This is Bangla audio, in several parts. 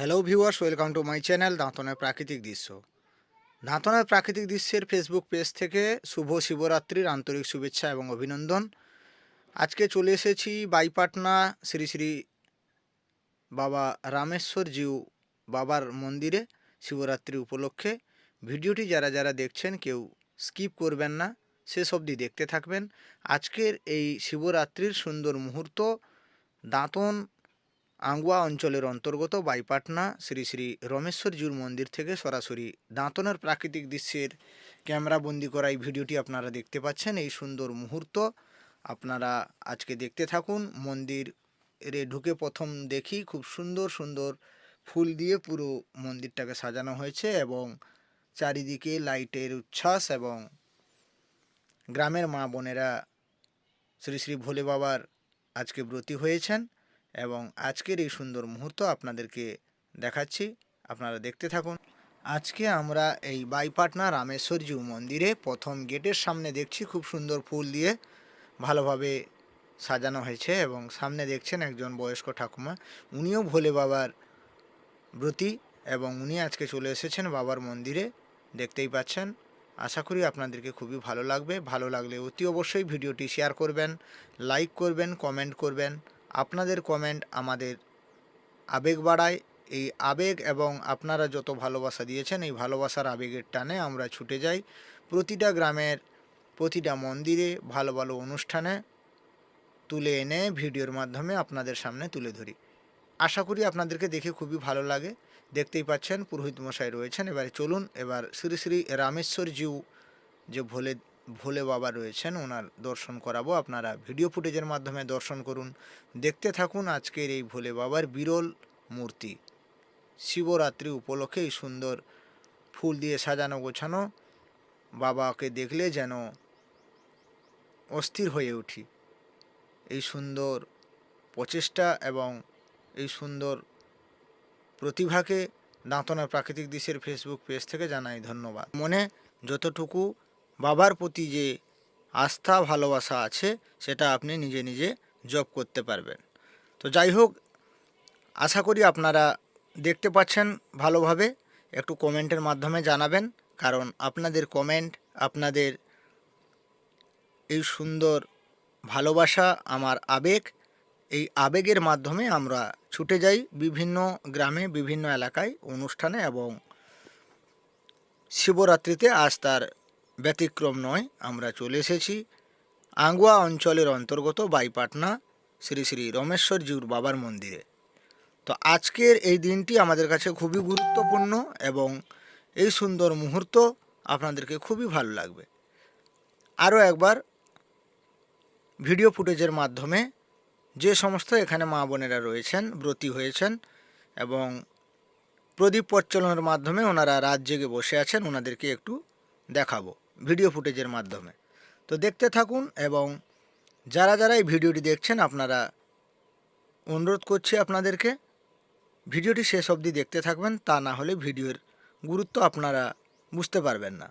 Hello viewers welcome to my channel দাঁতনের প্রাকৃতিক দৃশ্য দাঁতনের প্রাকৃতিক দৃশ্যের ফেসবুক পেজ থেকে শুভ শিবরাত্রির আন্তরিক শুভেচ্ছা এবং অভিনন্দন। আজকে চলে এসেছি বাইপাটনা শ্রী শ্রী বাবা রামেশ্বর জিউ বাবার মন্দিরে শিবরাত্রি উপলক্ষে। ভিডিওটি যারা যারা দেখছেন কেউ স্কিপ করবেন না, শেষ অবধি দেখতে থাকবেন। আজকের এই শিবরাত্রির সুন্দর মুহূর্ত, দাঁতন আঙ্গুয়া অঞ্চলের অন্তর্গত বাইপাটনা শ্রী শ্রী রমেশ্বরজিউর মন্দির থেকে সরাসরি দাঁতনের প্রাকৃতিক দৃশ্যের ক্যামেরাবন্দি করা এই ভিডিওটি আপনারা দেখতে পাচ্ছেন। এই সুন্দর মুহূর্ত আপনারা আজকে দেখতে থাকুন। মন্দিরে ঢুকে প্রথম দেখি খুব সুন্দর সুন্দর ফুল দিয়ে পুরো মন্দিরটাকে সাজানো হয়েছে এবং চারিদিকে লাইটের উচ্ছ্বাস এবং গ্রামের মা বোনেরা শ্রী শ্রী ভোলে বাবার আজকে ব্রতী হয়েছেন। এবং আজকের এই সুন্দর মুহূর্ত আপনাদেরকে দেখাচ্ছি। আপনারা দেখতে থাকুন। আজকে আমরা এই বাইপাটনা রামেশ্বরজিউ মন্দিরে প্রথম গেটের সামনে দেখছি খুব সুন্দর ফুল দিয়ে ভালোভাবে সাজানো হয়েছে এবং সামনে দেখছেন একজন বয়স্ক ঠাকুমা। উনিও ভোলে বাবার ব্রতী এবং উনি আজকে চলে এসেছেন বাবার মন্দিরে। দেখতেই পাচ্ছেন। আশা করি আপনাদেরকে খুবই ভালো লাগবে। ভালো লাগলে অতি অবশ্যই ভিডিওটি শেয়ার করবেন, লাইক করবেন, কমেন্ট করবেন। আপনাদের কমেন্ট আমাদের আবেগ বাড়ায়। এই আবেগ এবং আপনারা যত ভালোবাসা দিয়েছেন, এই ভালোবাসার আবেগের টানে আমরা ছুটে যাই প্রতিটা গ্রামের, প্রতিটা মন্দিরে ভালো ভালো অনুষ্ঠানে তুলে এনে ভিডিওর মাধ্যমে আপনাদের সামনে তুলে ধরি। আশা করি আপনাদেরকে দেখে খুবই ভালো লাগে। দেখতেই পাচ্ছেন পুরোহিত মশাই রয়েছেন। এবারে চলুন, এবার শ্রী শ্রী রামেশ্বর জিউ যে ভোলে ভোলে বাবা রয়েছেন, ওনার দর্শন করাবো। আপনারা ভিডিও ফুটেজের মাধ্যমে দর্শন করুন। দেখতে থাকুন আজকের এই ভোলে বাবার বিরল মূর্তি। শিবরাত্রি উপলক্ষে এই সুন্দর ফুল দিয়ে সাজানো গোছানো বাবাকে দেখলে যেন অস্থির হয়ে উঠি। এই সুন্দর প্রচেষ্টা এবং এই সুন্দর প্রতিভাকে দাঁতনের প্রাকৃতিক দৃশ্যের ফেসবুক পেজ থেকে জানাই ধন্যবাদ। মনে যতটুকু বাবার প্রতি যে আস্থা, ভালোবাসা আছে, সেটা আপনি নিজে নিজে জব করতে পারবেন। তো যাই হোক, আশা করি আপনারা দেখতে পাচ্ছেন ভালোভাবে। একটু কমেন্টের মাধ্যমে জানাবেন, কারণ আপনাদের কমেন্ট, আপনাদের এই সুন্দর ভালোবাসা, আমার আবেগ, এই আবেগের মাধ্যমে আমরা ছুটে যাই বিভিন্ন গ্রামে, বিভিন্ন এলাকায় অনুষ্ঠানে এবং শিবরাত্রিতে আজ তার ব্যতিক্রম নয়, আমরা চলে এসেছি আঙ্গুয়া অঞ্চলের অন্তর্গত বাইপাটনা শ্রী শ্রী রমেশ্বর জিউর বাবার মন্দিরে। তো আজকের এই দিনটি আমাদের কাছে খুবই গুরুত্বপূর্ণ এবং এই সুন্দর মুহূর্ত আপনাদেরকে খুবই ভালো লাগবে। আরও একবার ভিডিও ফুটেজের মাধ্যমে যে সমস্ত এখানে মা বোনেরা রয়েছেন, ব্রতী হয়েছেন এবং প্রদীপ প্রচলনের মাধ্যমে ওনারা রাত জেগে বসে আছেন, ওনাদেরকে একটু দেখাবো। ভিডিও ফুটেজের মাধ্যমে। তো দেখতে থাকুন এবং যারা যারা এই ভিডিওটি দেখছেন, আপনারা অনুরোধ করছি আপনাদেরকে ভিডিওটি শেষ অবধি দেখতে থাকবেন, তা না হলে ভিডিওর গুরুত্ব আপনারা বুঝতে পারবেন না।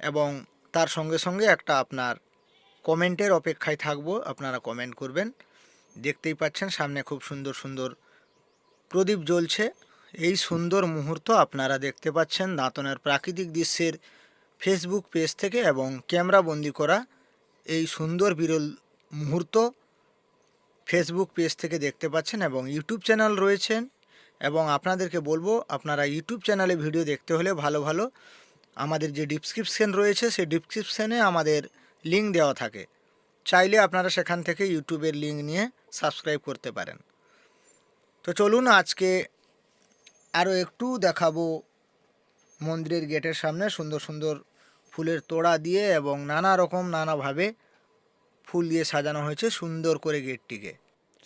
এবং তার সঙ্গে সঙ্গে একটা আপনার কমেন্টের অপেক্ষায় থাকব, আপনারা কমেন্ট করবেন। দেখতেই পাচ্ছেন, সামনে খুব সুন্দর সুন্দর প্রদীপ জ্বলছে। এই সুন্দর মুহূর্ত আপনারা দেখতে পাচ্ছেন, দাঁতনের প্রাকৃতিক দৃশ্যের ফেসবুক পেজ থেকে এবং ক্যামেরা বন্দি করা এই সুন্দর বিরল মুহূর্ত ফেসবুক পেজ থেকে দেখতে পাচ্ছেন এবং ইউটিউব চ্যানেল রয়েছেন। এবং আপনাদেরকে বলব, আপনারা ইউটিউব চ্যানেলে ভিডিও দেখতে হলে ভালো ভালো আমাদের যে ডিসক্রিপশন রয়েছে, সেই ডিসক্রিপশানে আমাদের লিঙ্ক দেওয়া থাকে। চাইলে আপনারা সেখান থেকে ইউটিউবের লিঙ্ক নিয়ে সাবস্ক্রাইব করতে পারেন। তো চলুন আজকে আরও একটু দেখাবো মন্দিরের গেটের সামনে সুন্দর সুন্দর ফুলের তোড়া দিয়ে এবং নানা রকম নানাভাবে ফুল দিয়ে সাজানো হয়েছে সুন্দর করে গেটটিকে।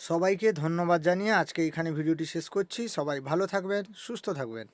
সবাইকে ধন্যবাদ জানিয়ে আজকে এখানে ভিডিওটি শেষ করছি। সবাই ভালো থাকবেন, সুস্থ থাকবেন।